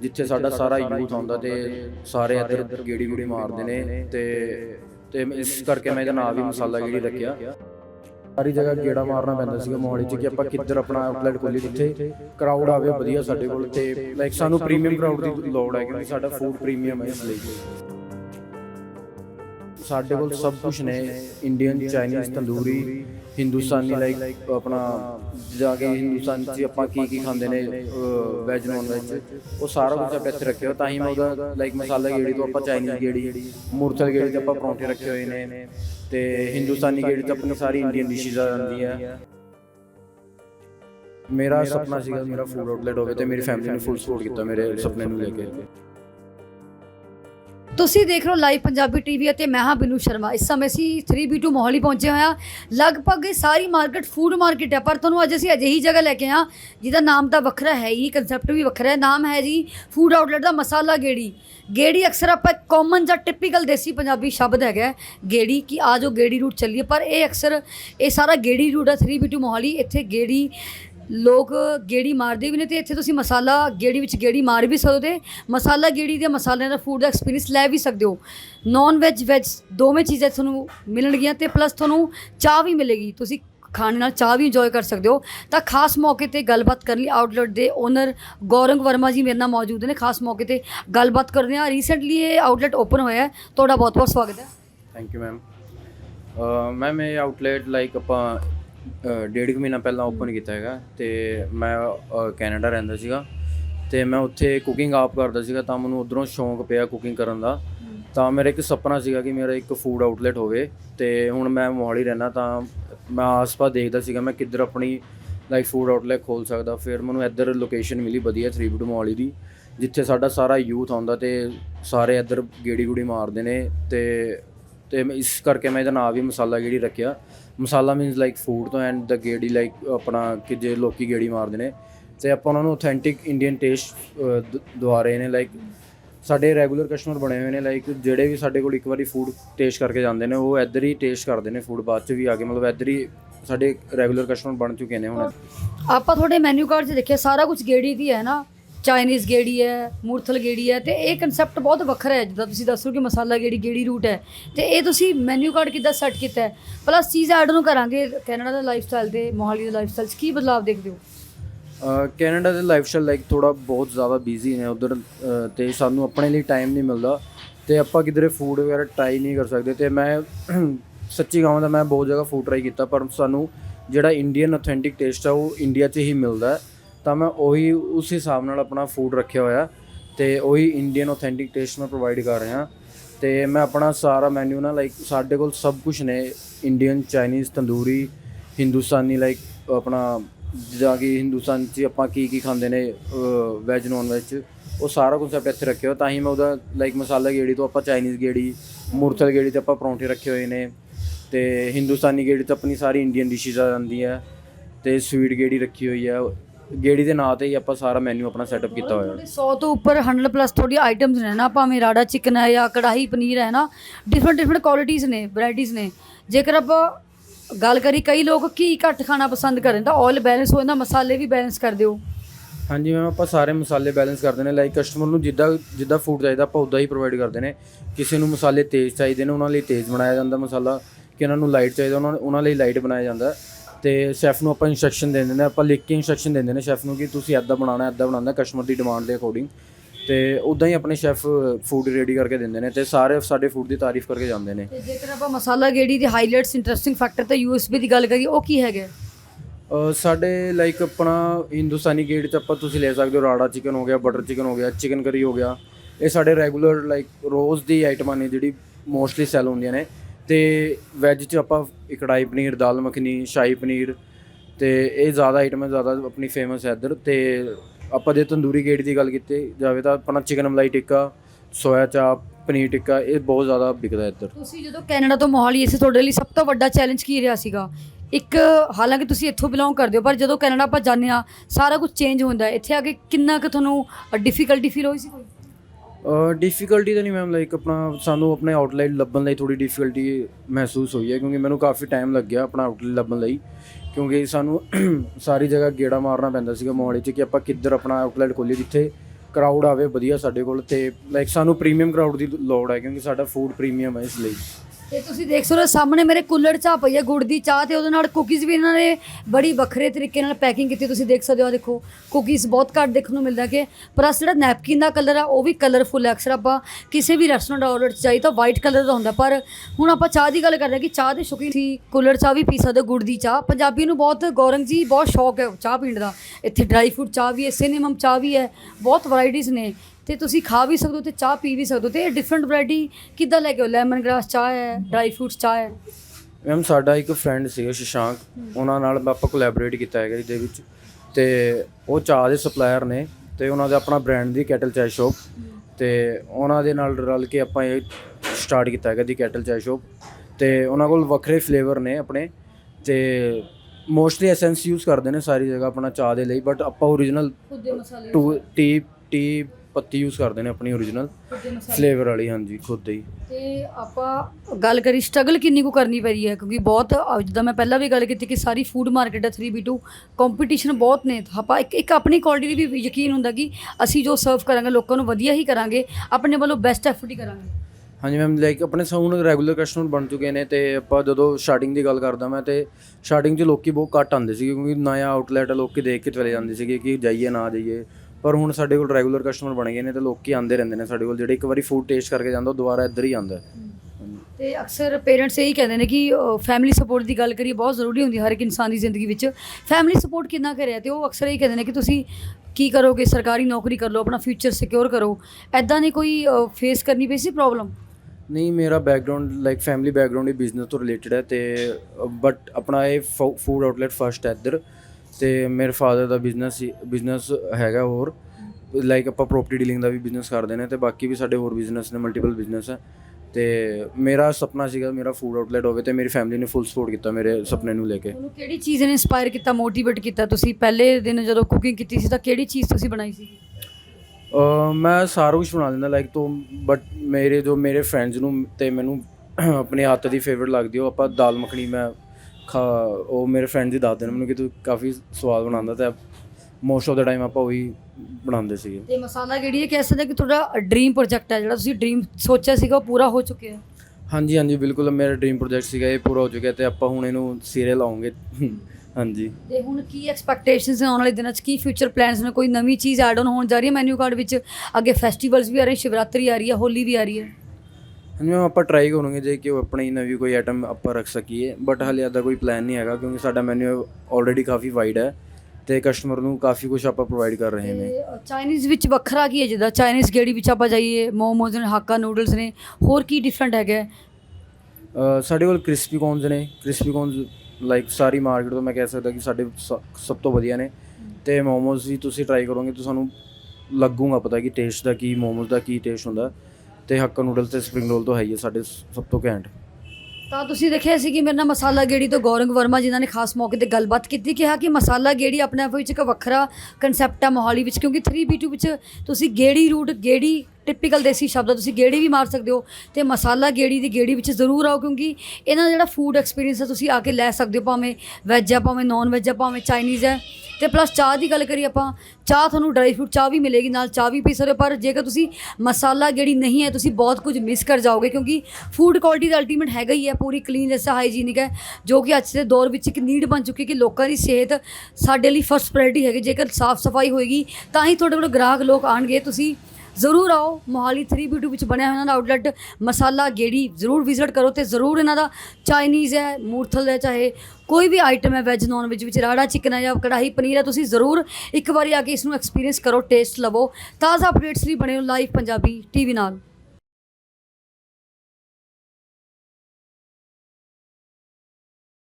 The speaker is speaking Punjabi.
ਜਿੱਥੇ ਸਾਡਾ ਸਾਰਾ ਯੂਥ ਆਉਂਦਾ ਤੇ ਸਾਰੇ ਇੱਧਰ ਗੇੜੀ ਗੂੜੀ ਮਾਰਦੇ ਨੇ ਤੇ ਤੇ ਇਸ ਕਰਕੇ ਮੈਂ ਇਹਦਾ ਨਾਮ ਵੀ ਮਸਾਲਾ ਗੇੜੀ ਰੱਖਿਆ। ਸਾਰੀ ਜਗ੍ਹਾ ਗੇੜਾ ਮਾਰਨਾ ਪੈਂਦਾ ਸੀਗਾ ਮੋਹਾਲੀ 'ਚ ਕਿ ਆਪਾਂ ਕਿੱਧਰ ਆਪਣਾ ਆਊਟਲੈਟ ਖੋਲੀ ਜਿੱਥੇ ਕਰਾਊਡ ਆਵੇ ਵਧੀਆ ਸਾਡੇ ਕੋਲ ਤੇ ਲਾਈਕ ਸਾਨੂੰ ਪ੍ਰੀਮੀਅਮ ਕਰਾਊਡ ਦੀ ਲੋੜ ਹੈ ਕਿਉਂਕਿ ਸਾਡਾ ਫੂਡ ਪ੍ਰੀਮੀਅਮ ਹੈ ਇਸ ਲਈ। ਸਾਡੇ ਕੋਲ ਸਭ ਕੁਝ ਨੇ Indian Chinese tandoori Hindustani like ਆਪਣਾ ਜਾ ਕੇ ਹਿੰਦੁਸਤਾਨ 'ਚ ਆਪਾਂ ਕੀ ਕੀ ਖਾਂਦੇ ਨੇ ਵੈਜ ਨੌਨ ਵੈਜ ਉਹ ਸਾਰਾ ਕੁਝ ਆਪਾਂ ਇੱਥੇ ਰੱਖਿਆ ਤਾਂ ਹੀ ਮੈਂ ਉਹਦਾ ਲਾਈਕ ਮਸਾਲਾ ਗੇੜੀ ਤੋਂ ਆਪਾਂ ਚਾਈਨੀਜ਼ ਗੇੜੀ ਮੁਰਤਲ ਗੇੜੀ 'ਚ ਆਪਾਂ ਪਰੌਂਠੇ ਰੱਖੇ ਹੋਏ ਨੇ, ਤੇ ਹਿੰਦੁਸਤਾਨੀ ਗੇੜੀ 'ਚ ਆਪਣੀ ਸਾਰੀ ਇੰਡੀਅਨ ਡਿਸ਼ਿਸ ਆ ਜਾਂਦੀਆਂ। ਮੇਰਾ ਸੁਪਨਾ ਸੀਗਾ ਮੇਰਾ ਫੂਡ ਆਊਟਲੈਟ ਹੋਵੇ ਤੇ ਮੇਰੀ ਫੈਮਿਲੀ ਨੇ ਫੁੱਲ ਸਪੋਰਟ ਕੀਤਾ ਮੇਰੇ ਸੁਪਨੇ ਨੂੰ ਲੈ ਕੇ। ਤੁਸੀਂ ਦੇਖ ਰਹੇ ਹੋ ਲਾਈਵ ਪੰਜਾਬੀ ਟੀਵੀ ਅਤੇ ਮੈਂ ਹਾਂ ਬਿਨੂ ਸ਼ਰਮਾ। ਇਸ ਸਮੇਂ ਅਸੀਂ 3B2 ਮੋਹਾਲੀ ਪਹੁੰਚੇ ਹੋਏ ਹਾਂ। ਲਗਭਗ ਇਹ ਸਾਰੀ ਮਾਰਕੀਟ ਫੂਡ ਮਾਰਕੀਟ ਹੈ, ਪਰ ਤੁਹਾਨੂੰ ਅੱਜ ਅਸੀਂ ਅਜਿਹੀ ਜਗ੍ਹਾ ਲੈ ਕੇ ਆਏ ਜਿਹਦਾ ਨਾਮ ਤਾਂ ਵੱਖਰਾ ਹੈ ਹੀ ਕਨਸੈਪਟ ਵੀ ਵੱਖਰਾ ਹੈ। ਨਾਮ ਹੈ ਜੀ ਫੂਡ ਆਊਟਲੈਟ ਦਾ ਮਸਾਲਾ ਗੇੜੀ। ਗੇੜੀ ਅਕਸਰ ਆਪਾਂ ਕਾਮਨ ਜਾਂ ਟਿਪੀਕਲ ਦੇਸੀ ਪੰਜਾਬੀ ਸ਼ਬਦ ਹੈਗਾ ਗੇੜੀ, ਕਿ ਆ ਜੋ ਗੇੜੀ ਰੂਟ ਚੱਲੀਏ, ਪਰ ਇਹ ਅਕਸਰ ਇਹ ਸਾਰਾ ਗੇੜੀ ਰੂਟ ਹੈ 3B2 ਮੋਹਾਲੀ। ਇੱਥੇ ਗੇੜੀ ਲੋਕ ਗੇੜੀ ਮਾਰਦੇ ਵੀ ਨੇ ਤੇ ਇੱਥੇ ਤੁਸੀਂ ਮਸਾਲਾ ਗੇੜੀ ਵਿੱਚ ਗੇੜੀ ਮਾਰ ਵੀ ਸਕਦੇ ਹੋ ਮਸਾਲਾ ਗੇੜੀ ਦੇ ਮਸਾਲਿਆਂ ਦਾ ਫੂਡ ਦਾ ਐਕਸਪੀਰੀਅੰਸ ਲੈ ਵੀ ਸਕਦੇ ਹੋ। ਨਾਨ ਵੈਜ ਵੈਜ ਦੋਵੇਂ ਚੀਜ਼ਾਂ ਤੁਹਾਨੂੰ ਮਿਲਣਗੀਆਂ ਤੇ ਪਲੱਸ ਤੁਹਾਨੂੰ ਚਾਹ ਵੀ ਮਿਲੇਗੀ। ਤੁਸੀਂ ਖਾਣੇ ਨਾਲ ਚਾਹ ਵੀ ਇੰਜੋਏ ਕਰ ਸਕਦੇ ਹੋ। ਤਾਂ ਖਾਸ ਮੌਕੇ ਤੇ ਗੱਲਬਾਤ ਕਰਨ ਲਈ ਆਊਟਲੈਟ ਦੇ ਓਨਰ ਗੌਰੰਗ ਵਰਮਾ ਜੀ ਮੇਰੇ ਨਾਲ ਮੌਜੂਦ ਨੇ। ਖਾਸ ਮੌਕੇ ਤੇ ਗੱਲਬਾਤ ਕਰਦੇ ਹਾਂ। ਰੀਸੈਂਟਲੀ ਇਹ ਆਊਟਲੈਟ ਓਪਨ ਹੋਇਆ ਹੈ। ਤੁਹਾਡਾ ਬਹੁਤ ਬਹੁਤ ਸਵਾਗਤ ਹੈ। ਥੈਂਕ ਯੂ ਮੈਮ ਮੈਮ ਇਹ ਆਊਟਲੈਟ ਲਾਈਕ ਆਪਾਂ ਡੇਢ ਕੁ ਮਹੀਨਾ ਪਹਿਲਾਂ ਓਪਨ ਕੀਤਾ ਹੈਗਾ ਤੇ ਮੈਂ ਅ, ਕੈਨੇਡਾ ਰਹਿੰਦਾ ਸੀਗਾ ਤੇ ਮੈਂ ਉੱਥੇ ਕੁਕਿੰਗ ਆਪ ਕਰਦਾ ਸੀਗਾ ਤਾਂ ਮੈਨੂੰ ਉਧਰੋਂ ਸ਼ੌਂਕ ਪਿਆ ਕੁਕਿੰਗ ਕਰਨ ਦਾ। ਤਾਂ ਮੇਰਾ ਇੱਕ ਸੁਪਨਾ ਸੀਗਾ ਕਿ ਮੇਰਾ ਇੱਕ ਫੂਡ ਆਊਟਲੈਟ ਹੋਵੇ ਤੇ ਹੁਣ ਮੈਂ ਮੋਹਾਲੀ ਰਹਿਣਾ ਤਾਂ ਮੈਂ ਆਸ-ਪਾਸ ਦੇਖਦਾ ਸੀਗਾ ਮੈਂ ਕਿੱਧਰ ਆਪਣੀ ਲਾਈਕ ਫੂਡ ਆਊਟਲੈਟ ਖੋਲ ਸਕਦਾ। ਫਿਰ ਮੈਨੂੰ ਇੱਧਰ ਲੋਕੇਸ਼ਨ ਮਿਲੀ ਵਧੀਆ 3 ਮੋਹਾਲੀ ਦੀ ਜਿੱਥੇ ਸਾਡਾ ਸਾਰਾ ਯੂਥ ਆਉਂਦਾ ਤੇ ਸਾਰੇ ਇੱਧਰ ਗੇੜੀ ਗੂੜੀ ਮਾਰਦੇ ਨੇ ਤੇ ਤੇ ਮੈਂ ਇਸ ਕਰਕੇ ਮੈਂ ਇਹਦਾ ਨਾਮ ਵੀ ਮਸਾਲਾ ਗੇੜੀ ਰੱਖਿਆ। ਮਸਾਲਾ ਮੀਨਸ ਲਾਈਕ ਫੂਡ ਤੋਂ ਐਂਡ ਦਾ ਗੇੜੀ ਲਾਈਕ ਆਪਣਾ ਕਿ ਜੇ ਲੋਕੀ ਗੇੜੀ ਮਾਰਦੇ ਨੇ, ਤੇ ਆਪਾਂ ਉਹਨਾਂ ਨੂੰ ਆਥੈਂਟਿਕ ਇੰਡੀਅਨ ਟੇਸਟ ਦਵਾ ਰਹੇ ਨੇ ਲਾਈਕ ਸਾਡੇ ਰੈਗੂਲਰ ਕਸਟਮਰ ਬਣੇ ਹੋਏ ਨੇ ਲਾਈਕ ਜਿਹੜੇ ਵੀ ਸਾਡੇ ਕੋਲ ਇੱਕ ਵਾਰੀ ਫੂਡ ਟੇਸਟ ਕਰਕੇ ਜਾਂਦੇ ਨੇ, ਉਹ ਇੱਧਰ ਹੀ ਟੇਸਟ ਕਰਦੇ ਨੇ ਫੂਡ ਬਾਅਦ ਚ ਵੀ ਆ ਕੇ ਮਤਲਬ ਇੱਧਰ ਹੀ ਸਾਡੇ ਰੈਗੂਲਰ ਕਸਟਮਰ ਬਣ ਚੁੱਕੇ ਨੇ ਹੁਣ। ਆਪਾਂ ਤੁਹਾਡੇ ਮੈਨੂ ਕਾਰਡ 'ਚ ਦੇਖਿਆ, ਸਾਰਾ ਕੁਝ ਗੇੜੀ ਦੀ ਹੈ ਨਾ। ਚਾਈਨੀਜ਼ ਗੇੜੀ ਹੈ, ਮੂਰਥਲ ਗੇੜੀ ਹੈ ਤੇ ਇਹ ਕਨਸੈਪਟ ਬਹੁਤ ਵੱਖਰਾ ਹੈ, ਜਿੱਦਾਂ ਤੁਸੀਂ ਦੱਸੋ ਕਿ ਮਸਾਲਾ ਗੇੜੀ ਗੇੜੀ ਰੂਟ ਹੈ ਤੇ ਇਹ ਤੁਸੀਂ ਮੈਨੂ ਕਾਰਡ ਕਿੱਦਾਂ ਸੈੱਟ ਕੀਤਾ ਹੈ ਪਲੱਸ ਚੀਜ਼ ਐਡ ਨੂੰ ਕਰਾਂਗੇ ਕੈਨੇਡਾ ਦਾ ਲਾਈਫਸਟਾਈਲ ਤੇ ਮੋਹਾਲੀ ਦਾ ਲਾਈਫਸਟਾਈਲ 'ਚ, ਕੀ ਬਦਲਾਅ ਦੇਖਦੇ ਹੋ ਕੈਨੇਡਾ ਦੇ ਲਾਈਫ ਸਟਾਈਲ ਲਾਈਕ ਥੋੜਾ ਬਹੁਤ ਜ਼ਿਆਦਾ ਬਿਜ਼ੀ ਨੇ ਉਧਰ ਤੇ ਸਾਨੂੰ ਆਪਣੇ ਲਈ ਟਾਈਮ ਨਹੀਂ ਮਿਲਦਾ ਤੇ ਆਪਾਂ ਕਿਧਰੇ ਫੂਡ ਵਗੈਰਾ ਟਰਾਈ ਨਹੀਂ ਕਰ ਸਕਦੇ ਤੇ ਮੈਂ ਸੱਚੀ ਕਹਾਂ ਤਾਂ ਮੈਂ ਬਹੁਤ ਜਗ੍ਹਾ ਫੂਡ ਟਰਾਈ ਕੀਤਾ ਪਰ ਸਾਨੂੰ ਜਿਹੜਾ ਇੰਡੀਅਨ ਆਥੈਂਟਿਕ ਟੇਸਟ ਆ ਉਹ ਇੰਡੀਆ 'ਚ ਹੀ ਮਿਲਦਾ ਹੈ। ਤਾਂ ਮੈਂ ਉਹੀ ਉਸ ਹਿਸਾਬ ਨਾਲ ਆਪਣਾ ਫੂਡ ਰੱਖਿਆ ਹੋਇਆ ਤੇ ਉਹੀ ਇੰਡੀਅਨ ਆਥੈਂਟਿਕ ਟੇਸਟ ਮੈਂ ਪ੍ਰੋਵਾਈਡ ਕਰ ਰਿਹਾ। ਤੇ ਮੈਂ ਆਪਣਾ ਸਾਰਾ ਮੈਨੂ ਨਾ ਲਾਈਕ ਸਾਡੇ ਕੋਲ ਸਭ ਕੁਝ ਨੇ। Indian Chinese tandoori Hindustani like ਆਪਣਾ ਜਿੱਦਾਂ ਕਿ ਹਿੰਦੁਸਤਾਨ 'ਚ ਆਪਾਂ ਕੀ ਕੀ ਖਾਂਦੇ ਨੇ ਵੈਜ ਨੌਨ ਵੈਜ ਉਹ ਸਾਰਾ ਕੁਝ ਆਪਾਂ ਇੱਥੇ ਰੱਖਿਆ ਤਾਂ ਹੀ ਮੈਂ ਉਹਦਾ ਲਾਈਕ ਮਸਾਲਾ ਗੇੜੀ ਤੋਂ ਆਪਾਂ ਚਾਈਨੀਜ਼ ਗੇੜੀ ਮੁਰਤਲ ਗੇੜੀ ਤੇ ਆਪਾਂ ਪਰੌਂਠੇ ਰੱਖੇ ਹੋਏ ਨੇ। ਤੇ ਹਿੰਦੁਸਤਾਨੀ ਗੇੜੀ ਤਾਂ ਆਪਣੀ ਸਾਰੀ ਇੰਡੀਅਨ ਡਿਸ਼ਿਸ ਆ ਜਾਂਦੀਆਂ ਤੇ ਸਵੀਟ ਗੇੜੀ ਰੱਖੀ ਹੋਈ ਹੈ। ਗੇੜੀ ਦੇ ਨਾਂ ਤੇ ਹੀ ਆਪਾਂ ਸਾਰਾ ਮੈਨੂ ਆਪਣਾ ਸੈਟਅਪ ਕੀਤਾ ਹੋਇਆ। ਤੁਹਾਡੇ 100 ਤੋਂ ਉੱਪਰ 100 ਪਲੱਸ ਤੁਹਾਡੀ ਆਈਟਮਸ ਨੇ ਨਾ ਭਾਵੇਂ ਰਾੜਾ ਚਿਕਨ ਹੈ ਜਾਂ ਕੜਾਹੀ ਪਨੀਰ ਹੈ ਨਾ ਡਿਫਰੈਂਟ ਡਿਫਰੈਂਟ ਕੁਆਲਿਟੀਆਂ ਨੇ ਵੈਰਾਈਟੀਆਂ ਨੇ। ਜੇਕਰ ਆਪਾਂ ਗੱਲ ਕਰੀ ਕਈ ਲੋਕ ਕੀ ਘੱਟ ਖਾਣਾ ਪਸੰਦ ਕਰਦੇ ਤਾਂ ਆਇਲ ਬੈਲੈਂਸ ਹੋ ਜਾਂਦਾ ਮਸਾਲੇ ਵੀ ਬੈਲੈਂਸ ਕਰ ਦਿਓ। ਹਾਂਜੀ ਮੈਮ ਆਪਾਂ ਸਾਰੇ ਮਸਾਲੇ ਬੈਲੈਂਸ ਕਰਦੇ ਨੇ ਲਾਈਕ ਕਸਟਮਰ ਨੂੰ ਜਿੱਦਾਂ ਜਿੱਦਾਂ ਫੂਡ ਚਾਹੀਦਾ ਆਪਾਂ ਉਦਾਂ ਹੀ ਪ੍ਰੋਵਾਈਡ ਕਰਦੇ ਨੇ। ਕਿਸੇ ਨੂੰ ਮਸਾਲੇ ਤੇਜ਼ ਚਾਹੀਦੇ ਨੇ ਉਹਨਾਂ ਲਈ ਤੇਜ਼ ਬਣਾਇਆ ਜਾਂਦਾ ਮਸਾਲਾ। ਕਿ ਉਹਨਾਂ ਨੂੰ ਲਾਈਟ ਚਾਹੀਦਾ ਉਹਨਾਂ ਉਹਨਾਂ ਲਈ ਲਾਈਟ ਬਣਾਇਆ ਜਾਂਦਾ। ਤੇ ਸ਼ੈਫ ਨੂੰ ਆਪਾਂ ਇਨਸਟਰਕਸ਼ਨ ਦੇ ਦਿੰਦੇ ਨੇ ਆਪਾਂ ਲਿਖ ਕੇ ਇਨਸਟਰਕਸ਼ਨ ਦਿੰਦੇ ਨੇ ਸ਼ੈਫ ਨੂੰ ਕਿ ਤੁਸੀਂ ਐਦਾਂ ਬਣਾਉਣਾ ਐਦਾਂ ਬਣਾਉਣਾ ਕਸਟਮਰ ਦੀ ਡਿਮਾਂਡ ਦੇ ਅਕੋਰਡਿੰਗ ਤੇ ਉਦਾਂ ਹੀ ਆਪਣੇ ਸ਼ੈਫ ਫੂਡ ਰੈਡੀ ਕਰਕੇ ਦਿੰਦੇ ਨੇ ਤੇ ਸਾਰੇ ਸਾਡੇ ਫੂਡ ਦੀ ਤਾਰੀਫ ਕਰਕੇ ਜਾਂਦੇ ਨੇ। ਤੇ ਜੇਕਰ ਆਪਾਂ ਮਸਾਲਾ ਗੇੜੀ ਦੇ ਹਾਈਲਾਈਟਸ ਇੰਟਰਸਟਿੰਗ ਫੈਕਟਰ ਤੇ ਯੂਐਸਪੀ ਦੀ ਗੱਲ ਕਰੀਏ ਉਹ ਕੀ ਹੈਗੇ? ਸਾਡੇ ਲਾਈਕ ਆਪਣਾ ਹਿੰਦੁਸਤਾਨੀ ਗੇਟ 'ਚ ਆਪਾਂ ਤੁਸੀਂ ਲੈ ਸਕਦੇ ਹੋ ਰਾੜਾ ਚਿਕਨ ਹੋ ਗਿਆ ਬਟਰ ਚਿਕਨ ਹੋ ਗਿਆ ਚਿਕਨ ਕਰੀ ਹੋ ਗਿਆ। ਇਹ ਸਾਡੇ ਰੈਗੂਲਰ ਲਾਈਕ ਰੋਜ਼ ਦੀ ਆਈਟਮਾਂ ਨੇ ਜਿਹੜੀ ਮੋਸਟਲੀ ਸੈਲ ਹੁੰਦੀਆਂ ਨੇ। ਤੇ ਵੈਜ 'ਚ ਆਪਾਂ ਇੱਕ ਕੜਾਈ ਪਨੀਰ, ਦਾਲ ਮੱਖਣੀ, ਸ਼ਾਹੀ ਪਨੀਰ ਤੇ ਇਹ ਜ਼ਿਆਦਾ ਆਈਟਮਾਂ ਜ਼ਿਆਦਾ ਆਪਣੀ ਫੇਮਸ ਹੈ ਇੱਧਰ ਤੇ ਆਪਾਂ ਜੇ ਤੰਦੂਰੀ ਗੇਟ ਦੀ ਗੱਲ ਕੀਤੀ ਜਾਵੇ ਤਾਂ ਆਪਣਾ ਚਿਕਨ ਮਲਾਈ ਟਿੱਕਾ, ਸੋਇਆ ਚਾਪ, ਪਨੀਰ ਟਿੱਕਾ, ਇਹ ਬਹੁਤ ਜ਼ਿਆਦਾ ਵਿਕਦਾ ਇੱਧਰ। ਤੁਸੀਂ ਜਦੋਂ ਕੈਨੇਡਾ ਤੋਂ ਮੋਹਾਲੀ ਇਸੇ ਤੁਹਾਡੇ ਲਈ ਸਭ ਤੋਂ ਵੱਡਾ ਚੈਲੰਜ ਕੀ ਰਿਹਾ ਸੀਗਾ? ਇੱਕ, ਹਾਲਾਂਕਿ ਤੁਸੀਂ ਇੱਥੋਂ ਬਿਲੋਂਗ ਕਰਦੇ ਹੋ, ਪਰ ਜਦੋਂ ਕੈਨੇਡਾ ਆਪਾਂ ਜਾਂਦੇ ਆ ਸਾਰਾ ਕੁਝ ਚੇਂਜ ਹੁੰਦਾ ਇੱਥੇ ਆ ਕੇ ਕਿੰਨਾ ਕੁ ਤੁਹਾਨੂੰ ਡਿਫਿਕਲਟੀ ਫੀਲ ਹੋਈ ਸੀ ਕੋਈ? ਡਿਫਿਕਲਟੀ ਤਾਂ ਨਹੀਂ ਮੈਮ ਲਾਈਕ ਆਪਣਾ ਸਾਨੂੰ ਆਪਣੇ ਆਊਟਲਾਈਨ ਲੱਭਣ ਲਈ ਥੋੜੀ ਡਿਫਿਕਲਟੀ ਮਹਿਸੂਸ ਹੋਈ ਹੈ, ਕਿਉਂਕਿ ਮੈਨੂੰ ਕਾਫੀ ਟਾਈਮ ਲੱਗਿਆ ਆਪਣਾ ਆਊਟਲਾਈਨ ਲੱਭਣ ਲਈ, ਕਿਉਂਕਿ ਸਾਨੂੰ ਸਾਰੀ ਜਗ੍ਹਾ ਗੇੜਾ ਮਾਰਨਾ ਪੈਂਦਾ ਸੀਗਾ ਮੋਹਾਲੀ 'ਚ ਕਿ ਆਪਾਂ ਕਿੱਧਰ ਆਪਣਾ ਆਊਟਲੈਟ ਖੋਲੀਏ, ਜਿੱਥੇ ਕਰਾਊਡ ਆਵੇ ਵਧੀਆ ਸਾਡੇ ਕੋਲ ਤੇ ਲਾਈਕ ਸਾਨੂੰ ਪ੍ਰੀਮੀਅਮ ਕਰਾਊਡ ਦੀ ਲੋੜ ਹੈ, ਕਿਉਂਕਿ ਸਾਡਾ ਫੂਡ ਪ੍ਰੀਮੀਅਮ ਹੈ ਇਸ ਲਈ। ਤੇ ਤੁਸੀਂ ਦੇਖ ਸਕਦੇ ਹੋ ਸਾਹਮਣੇ ਮੇਰੇ ਕੁੱਲੜ ਚਾਹ ਪਈ ਹੈ, ਗੁੜ ਦੀ ਚਾਹ ਤੇ ਉਹਦੇ ਨਾਲ ਕੁਕੀਜ਼ ਵੀ ਇਹਨਾਂ ਨੇ ਬੜੀ ਵੱਖਰੇ ਤਰੀਕੇ ਨਾਲ ਪੈਕਿੰਗ ਕੀਤੀ। ਤੁਸੀਂ ਦੇਖ ਸਕਦੇ ਹੋ, ਆਹ ਦੇਖੋ ਕੁਕੀਜ਼ ਬਹੁਤ ਘੱਟ ਦੇਖਣ ਨੂੰ ਮਿਲਦਾ ਕਿ, ਪਰ ਆਹ ਜਿਹੜਾ ਨੈਪਕਿਨ ਦਾ ਕਲਰ ਆ, ਉਹ ਵੀ ਕਲਰਫੁਲ ਹੈ ਅਕਸਰ ਆਪਾਂ ਕਿਸੇ ਵੀ ਰੈਸਟੋਰੈਂਟ ਆਰਡਰ ਚ ਜਾਈ ਤਾਂ ਵਾਈਟ ਕਲਰ ਦਾ ਹੁੰਦਾ, ਪਰ ਹੁਣ ਆਪਾਂ ਚਾਹ ਦੀ ਗੱਲ ਕਰਦੇ ਹਾਂ ਕਿ ਚਾਹ ਦੇ ਸ਼ੌਕੀਨ ਸੀ ਕੁੱਲੜ ਚਾਹ ਵੀ ਪੀ ਸਕਦੇ ਹੋ, ਗੁੜ ਦੀ ਚਾਹ। ਪੰਜਾਬੀ ਨੂੰ ਬਹੁਤ ਗੌਰੰਗ ਜੀ, ਬਹੁਤ ਸ਼ੌਕ ਹੈ ਚਾਹ ਪੀਣ ਦਾ। ਇੱਥੇ ਡਰਾਈ ਫਰੂਟ ਚਾਹ ਵੀ ਹੈ ਸਿਨੇਮਮ ਚਾਹ ਵੀ ਹੈ, ਬਹੁਤ ਵੈਰਾਈਟੀਆਂ ਨੇ। ਤੇ ਤੁਸੀਂ ਖਾ ਵੀ ਸਕਦੇ ਹੋ ਤੇ ਚਾਹ ਪੀ ਵੀ ਸਕਦੇ ਹੋ ਤੇ ਇਹ ਡਿਫਰੈਂਟ ਵੈਰਾਈਟੀ ਕਿੱਦਾਂ ਲੈ ਕੇ ਲੈਮਨ ਗ੍ਰਾਸ ਚਾਹ ਹੈ ਡਰਾਈ ਫਰੂਟਸ ਚਾਹ ਹੈ। ਮੈਮ ਸਾਡਾ ਇੱਕ ਫਰੈਂਡ ਸੀਗਾ ਸ਼ਸ਼ਾਂਕ। ਉਹਨਾਂ ਨਾਲ ਆਪਾਂ ਕੋਲੈਬੋਰੇਟ ਕੀਤਾ ਹੈਗਾ ਇਹਦੇ ਵਿੱਚ। ਤੇ ਉਹ ਚਾਹ ਦੇ ਸਪਲਾਇਰ ਨੇ ਤੇ ਉਹਨਾਂ ਦਾ ਆਪਣਾ ਬ੍ਰਾਂਡ ਦੀ ਕੈਟਲ ਚਾਹ ਸ਼ੋਪ ਤੇ ਉਹਨਾਂ ਦੇ ਨਾਲ ਰਲ ਕੇ ਆਪਾਂ ਇਹ ਸਟਾਰਟ ਕੀਤਾ ਹੈਗਾ ਦੀ ਕੈਟਲ ਚਾਹ ਸ਼ੋਪ ਤੇ ਉਹਨਾਂ ਕੋਲ ਵੱਖਰੇ ਫਲੇਵਰ ਨੇ ਆਪਣੇ। ਤੇ ਮੋਸਟਲੀ ਐਸੈਂਸ ਯੂਜ਼ ਕਰਦੇ ਨੇ ਸਾਰੀ ਜਗ੍ਹਾ ਆਪਣਾ ਚਾਹ ਦੇ ਲਈ ਬਟ ਆਪਾਂ ਓਰੀਜਨਲ ਖੁਦ ਦੇ ਮਸਾਲੇ ਟੂ ਟੀ ਟੀ ਪੱਤੀ ਯੂਜ਼ ਕਰਦੇ ਨੇ ਆਪਣੀ ਮਸਾਲੇ। ਫਲੇਵਰ ਵਾਲੀ ਹਾਂਜੀ ਖੁਦ ਦੇ। ਹੀ ਤੇ ਆਪਾਂ ਗੱਲ ਕਰੀ ਸਟਰਗਲ ਕਿੰਨੀ ਕੁ ਕਰਨੀ ਪੈ ਰਹੀ ਹੈ? ਕਿਉਂਕਿ ਬਹੁਤ ਜਿੱਦਾਂ ਮੈਂ ਪਹਿਲਾਂ ਵੀ ਗੱਲ ਕੀਤੀ ਕਿ ਸਾਰੀ ਫੂਡ ਮਾਰਕੀਟ ਹੈ 3B2 ਕੰਪੀਟੀਸ਼ਨ ਬਹੁਤ ਨੇ। ਆਪਾਂ ਇੱਕ ਇੱਕ ਆਪਣੀ ਕੁਆਲਿਟੀ ਦੀ ਵੀ ਯਕੀਨ ਹੁੰਦਾ ਕਿ ਅਸੀਂ ਜੋ ਸਰਵ ਕਰਾਂਗੇ ਲੋਕਾਂ ਨੂੰ ਵਧੀਆ ਹੀ ਕਰਾਂਗੇ ਆਪਣੇ ਵੱਲੋਂ ਬੈਸਟ ਐਫਰਟ ਹੀ ਕਰਾਂਗੇ। ਹਾਂਜੀ ਮੈਮ ਲਾਈਕ ਆਪਣੇ ਸਾਊਂਡ ਰੈਗੂਲਰ ਕਸਟਮਰ ਬਣ ਚੁੱਕੇ ਨੇ ਤੇ ਆਪਾਂ ਜਦੋਂ ਸਟਾਰਟਿੰਗ ਦੀ ਗੱਲ ਕਰਦਾ ਮੈਂ ਤੇ ਸਟਾਰਟਿੰਗ 'ਚ ਲੋਕੀ ਬਹੁਤ ਘੱਟ ਆਉਂਦੇ ਸੀਗੇ ਕਿਉਂਕਿ ਨਇਆ ਆਊਟਲੈਟ ਲੋਕੀ ਦੇਖ ਕੇ ਚਲੇ ਜਾਂਦੇ ਸੀਗੇ ਕਿ ਜਾਈਏ ਨਾ ਜਾਈਏ। ਪਰ ਹੁਣ ਸਾਡੇ ਕੋਲ ਰੈਗੂਲਰ ਕਸਟਮਰ ਬਣ ਗਏ ਨੇ ਤੇ ਲੋਕੀ ਆਉਂਦੇ ਰਹਿੰਦੇ ਨੇ ਸਾਡੇ ਕੋਲ। ਜਿਹੜੇ ਇੱਕ ਵਾਰੀ ਫੂਡ ਟੇਸਟ ਕਰਕੇ ਜਾਂਦਾ ਉਹ ਦੁਬਾਰਾ ਇੱਧਰ ਹੀ। ਹਾਂਜੀ। ਤੇ ਅਕਸਰ ਪੇਰੈਂਟਸ ਇਹੀ ਕਹਿੰਦੇ ਨੇ ਕਿ ਫੈਮਿਲੀ ਸਪੋਰਟ ਦੀ ਗੱਲ ਕਰੀਏ ਬਹੁਤ ਜ਼ਰੂਰੀ ਹੁੰਦੀ ਹੈ ਹਰ ਇੱਕ ਇਨਸਾਨ ਦੀ ਜ਼ਿੰਦਗੀ ਵਿੱਚ। ਫੈਮਿਲੀ ਸਪੋਰਟ ਕਿੰਨਾ ਕਰਿਆ? ਤੇ ਉਹ ਅਕਸਰ ਇਹੀ ਕਹਿੰਦੇ ਨੇ ਕਿ ਤੁਸੀਂ ਕੀ ਕਰੋਗੇ? ਸਰਕਾਰੀ ਨੌਕਰੀ ਕਰ ਲਓ ਆਪਣਾ ਫਿਊਚਰ ਸਿਕਿਉਰ ਕਰੋ। ਐਦਾਂ ਦੀ ਕੋਈ ਫੇਸ ਕਰਨੀ ਪਈ ਸੀ ਪ੍ਰੋਬਲਮ ਨਹੀਂ ਮੇਰਾ ਬੈਕਗ੍ਰਾਉਂਡ ਲਾਈਕ ਫੈਮਿਲੀ ਬੈਕਗ੍ਰਾਉਂਡ ਹੀ ਬਿਜ਼ਨਸ ਤੋਂ ਰਿਲੇਟਡ ਹੈ ਤੇ ਬਟ ਆਪਣਾ ਇਹ ਫੂਡ ਆਊਟਲੈਟ ਫਰਸਟ ਹੈ ਇੱਧਰ। ਤੇ ਮੇਰੇ ਫਾਦਰ ਦਾ ਬਿਜ਼ਨਸ ਬਿਜ਼ਨਸ ਹੈਗਾ ਹੋਰ। ਲਾਈਕ ਆਪਾਂ ਪ੍ਰੋਪਰਟੀ ਡੀਲਿੰਗ ਦਾ ਵੀ ਬਿਜ਼ਨਸ ਕਰਦੇ ਨੇ ਤੇ ਬਾਕੀ ਵੀ ਸਾਡੇ ਹੋਰ ਬਿਜ਼ਨਸ ਨੇ ਮਲਟੀਪਲ ਬਿਜ਼ਨਸ ਹੈ ਤੇ ਮੇਰਾ ਸੁਪਨਾ ਸੀਗਾ ਮੇਰਾ ਫੂਡ ਆਊਟਲੈਟ ਹੋਵੇ ਤੇ ਮੇਰੀ ਫੈਮਿਲੀ ਨੇ ਫੁੱਲ ਸਪੋਰਟ ਕੀਤਾ ਮੇਰੇ ਸੁਪਨੇ ਨੂੰ ਲੈ ਕੇ। ਤੁਹਾਨੂੰ ਕਿਹੜੀ ਚੀਜ਼ ਨੇ ਇਨਸਪਾਇਰ ਕੀਤਾ ਮੋਟੀਵੇਟ ਕੀਤਾ ਤੁਸੀਂ? ਪਹਿਲੇ ਦਿਨ ਜਦੋਂ ਕੁਕਿੰਗ ਕੀਤੀ ਸੀ ਤਾਂ ਕਿਹੜੀ ਚੀਜ਼ ਤੁਸੀਂ ਬਣਾਈ ਸੀ? ਮੈਂ ਸਾਰਾ ਕੁਝ ਬਣਾ ਦਿੰਦਾ ਲਾਈਕ ਤੋਂ ਬਟ ਮੇਰੇ ਜੋ ਮੇਰੇ ਫਰੈਂਡਸ ਨੂੰ ਤੇ ਮੈਨੂੰ ਆਪਣੇ ਹੱਥ ਦੀ ਫੇਵਰਟ ਲੱਗਦੀ ਉਹ ਆਪਾਂ ਦਾਲ ਮੱਖਣੀ ਮੈਂ ਖਾ ਉਹ ਮੇਰੇ ਫਰੈਂਡ ਦੀ ਦੱਸਦੇ ਨੇ ਮੈਨੂੰ ਕਿ ਤੂੰ ਕਾਫੀ ਸਵਾਦ ਬਣਾਉਂਦਾ ਤੇ ਮੋਸਟ ਆਫ ਦਾ ਟਾਈਮ ਆਪਾਂ ਉਹੀ ਬਣਾਉਂਦੇ ਸੀਗੇ। ਤੇ ਮਸਾਲਾ ਕਿਹੜੀ ਹੈ? ਕਹਿ ਸਕਦੇ ਕਿ ਤੁਹਾਡਾ ਡ੍ਰੀਮ ਪ੍ਰੋਜੈਕਟ ਹੈ ਜਿਹੜਾ ਤੁਸੀਂ ਡ੍ਰੀਮ ਸੋਚਿਆ ਸੀਗਾ ਉਹ ਪੂਰਾ ਹੋ ਚੁੱਕਿਆ ਹੈ। ਹਾਂਜੀ ਹਾਂਜੀ ਬਿਲਕੁਲ ਮੇਰਾ ਡ੍ਰੀਮ ਪ੍ਰੋਜੈਕਟ ਸੀਗਾ ਇਹ ਪੂਰਾ ਹੋ ਚੁੱਕਿਆ ਤੇ ਆਪਾਂ ਹੁਣ ਇਹਨੂੰ ਸੀਰੀਅਲ ਲਾਉਂਗੇ। ਹਾਂਜੀ। ਤੇ ਹੁਣ ਕੀ ਐਕਸਪੈਕਟੇਸ਼ਨਸ ਨੇ ਆਉਣ ਵਾਲੇ ਦਿਨਾਂ 'ਚ? ਕੀ ਫਿਊਚਰ ਪਲਾਨਸ ਨੇ? ਕੋਈ ਨਵੀਂ ਚੀਜ਼ ਐਡ ਆਨ ਹੋਣ ਜਾ ਰਹੀ ਹੈ? ਮੈਨੂ ਕਾਰਡ ਵਿੱਚ ਅੱਗੇ ਫੈਸਟੀਵਲਸ ਵੀ ਆ ਰਹੇ ਸ਼ਿਵਰਾਤਰੀ ਆ ਰਹੀ ਹੈ ਹੋਲੀ ਵੀ ਆ ਰਹੀ ਹੈ। ਮੈਮ ਆਪਾਂ ਟਰਾਈ ਕਰਾਂਗੇ ਜੇ ਕਿ ਉਹ ਆਪਣੀ ਨਵੀਂ ਕੋਈ ਆਈਟਮ ਆਪਾਂ ਰੱਖ ਸਕੀਏ ਬਟ ਹਾਲੇ ਇੱਦਾਂ ਕੋਈ ਪਲਾਨ ਨਹੀਂ ਹੈਗਾ ਕਿਉਂਕਿ ਸਾਡਾ ਮੈਨੂ ਆਲਰੇਡੀ ਕਾਫੀ ਵਾਈਡ ਹੈ ਤੇ ਕਸਟਮਰ ਨੂੰ ਕਾਫੀ ਕੁਝ ਆਪਾਂ ਪ੍ਰੋਵਾਈਡ ਕਰ ਰਹੇ ਨੇ। ਚਾਈਨੀਜ਼ ਵਿੱਚ ਵੱਖਰਾ ਕੀ ਹੈ ਜਿੱਦਾਂ ਚਾਈਨੀਜ਼ ਗੇੜੀ ਵਿੱਚ ਆਪਾਂ ਜਾਈਏ ਮੋਮੋਜ਼ ਨੇ ਹਾਕਾ ਨੂਡਲਸ ਨੇ ਹੋਰ ਕੀ ਡਿਫਰੈਂਟ ਹੈਗਾ? ਸਾਡੇ ਕੋਲ ਕ੍ਰਿਸਪੀ ਕੌਰਨਸ ਨੇ ਕ੍ਰਿਸਪੀ ਕੌਰਨਸ ਲਾਈਕ ਸਾਰੀ ਮਾਰਕੀਟ ਤੋਂ ਮੈਂ ਕਹਿ ਸਕਦਾ ਕਿ ਸਾਡੇ ਸਭ ਤੋਂ ਵਧੀਆ ਨੇ। ਤੇ ਮੋਮੋਸ ਵੀ ਤੁਸੀਂ ਟਰਾਈ ਕਰੋਗੇ ਤਾਂ ਤੁਹਾਨੂੰ ਲੱਗੂਗਾ ਪਤਾ ਕਿ ਟੇਸਟ ਦਾ ਕੀ ਮੋਮੋਸ ਦਾ ਕੀ ਟੇਸਟ ਹੁੰਦਾ। ਤੇ ਹੱਕਾ ਨੂਡਲ ਤੇ ਸਪਰਿੰਗ ਰੋਲ ਤੋਂ ਹੈ ਹੀ ਹੈ ਸਾਡੇ ਸਭ ਤੋਂ ਘੈਂਟ। ਤਾਂ ਤੁਸੀਂ ਦੇਖਿਆ ਸੀ ਕਿ ਮੇਰੇ ਨਾਲ ਮਸਾਲਾ ਗੇੜੀ ਤੋਂ ਗੌਰੰਗ ਵਰਮਾ ਜਿਨ੍ਹਾਂ ਨੇ ਖਾਸ ਮੌਕੇ ਤੇ ਗੱਲਬਾਤ ਕੀਤੀ, ਕਿਹਾ ਕਿ ਮਸਾਲਾ ਗੇੜੀ ਆਪਣੇ ਆਪ ਵਿੱਚ ਇੱਕ ਵੱਖਰਾ ਕਨਸੈਪਟ ਆ ਮੋਹਾਲੀ ਵਿੱਚ, ਕਿਉਂਕਿ 3B2 ਵਿੱਚ ਤੁਸੀਂ ਗੇੜੀ ਰੂਟ ਗੇੜੀ ਟਿਪੀਕਲ ਦੇਸੀ ਸ਼ਬਦ ਆ, ਤੁਸੀਂ ਗੇੜੀ ਵੀ ਮਾਰ ਸਕਦੇ ਹੋ ਤੇ ਮਸਾਲਾ ਗੇੜੀ ਦੀ ਗੇੜੀ ਵਿੱਚ ਜ਼ਰੂਰ ਆਓ ਕਿਉਂਕਿ ਇਹਨਾਂ ਦਾ ਜਿਹੜਾ ਫੂਡ ਐਕਸਪੀਰੀਅੰਸ ਹੈ ਤੁਸੀਂ ਆ ਕੇ ਲੈ ਸਕਦੇ ਹੋ, ਭਾਵੇਂ ਵੈਜ ਹੈ ਭਾਵੇਂ ਨਾਨ ਵੈਜ ਹੈ ਭਾਵੇਂ ਚਾਈਨੀਜ਼ ਹੈ ਤੇ ਪਲੱਸ ਚਾਹ ਦੀ ਗੱਲ ਕਰੀ ਆਪਾਂ, ਚਾਹ ਤੁਹਾਨੂੰ ਡਰਾਈ ਫਰੂਟ ਚਾਹ ਵੀ ਮਿਲੇਗੀ, ਨਾਲ ਚਾਹ ਵੀ ਪੀ ਸਕਦੇ ਹੋ, ਪਰ ਜੇਕਰ ਤੁਸੀਂ ਮਸਾਲਾ ਜਿਹੜੀ ਨਹੀਂ ਹੈ, ਤੁਸੀਂ ਬਹੁਤ ਕੁਝ ਮਿਸ ਕਰ ਜਾਓਗੇ ਕਿਉਂਕਿ ਫੂਡ ਕੁਆਲਿਟੀ ਦਾ ਅਲਟੀਮੇਟ ਹੈਗਾ ਹੀ ਹੈ, ਪੂਰੀ ਕਲੀਨੈਸ ਹਾਈਜੀਨਿਕ ਹੈ, ਜੋ ਕਿ ਅੱਜ ਦੇ ਦੌਰ ਵਿੱਚ ਇੱਕ ਨੀਡ ਬਣ ਚੁੱਕੀ ਕਿ ਲੋਕਾਂ ਦੀ ਸਿਹਤ ਸਾਡੇ ਲਈ ਫਸਟ ਪ੍ਰਾਇੋਰਟੀ ਹੈਗੀ, ਜੇਕਰ ਸਾਫ਼ ਸਫ਼ਾਈ ਹੋਏਗੀ, ਤਾਂ ਹੀ ਤੁਹਾਡੇ ਕੋਲ ਗ੍ਰਾਹਕ ਲੋਕ ਆਣਗੇ ਤੁਸੀਂ ਜ਼ਰੂਰ ਆਓ। ਮੋਹਾਲੀ 3B2 ਵਿੱਚ ਬਣਿਆ ਹੋਇਆ ਇਹਨਾਂ ਦਾ ਆਊਟਲੈਟ ਮਸਾਲਾ ਗੇੜੀ ਜ਼ਰੂਰ ਵਿਜ਼ਿਟ ਕਰੋ ਤੇ ਜ਼ਰੂਰ ਇਹਨਾਂ ਦਾ ਚਾਈਨੀਜ਼ ਹੈ, ਮੂਰਥਲ ਹੈ, ਚਾਹੇ ਕੋਈ ਵੀ ਆਈਟਮ ਹੈ ਵੈਜ ਨਾਨ ਵੈਜ ਵਿੱਚ, ਰਾੜਾ ਚਿਕਨ ਹੈ ਜਾਂ ਕੜਾਹੀ ਪਨੀਰ ਹੈ, ਤੁਸੀਂ ਜ਼ਰੂਰ ਇੱਕ ਵਾਰੀ ਆ ਕੇ ਇਸ ਨੂੰ ਐਕਸਪੀਰੀਅੰਸ ਕਰੋ ਟੇਸਟ ਲਵੋ। ਤਾਜ਼ਾ ਅਪਡੇਟਸ ਲਈ ਬਣੇ ਹੋ ਲਾਈਵ ਪੰਜਾਬੀ ਟੀਵੀ ਨਾਲ।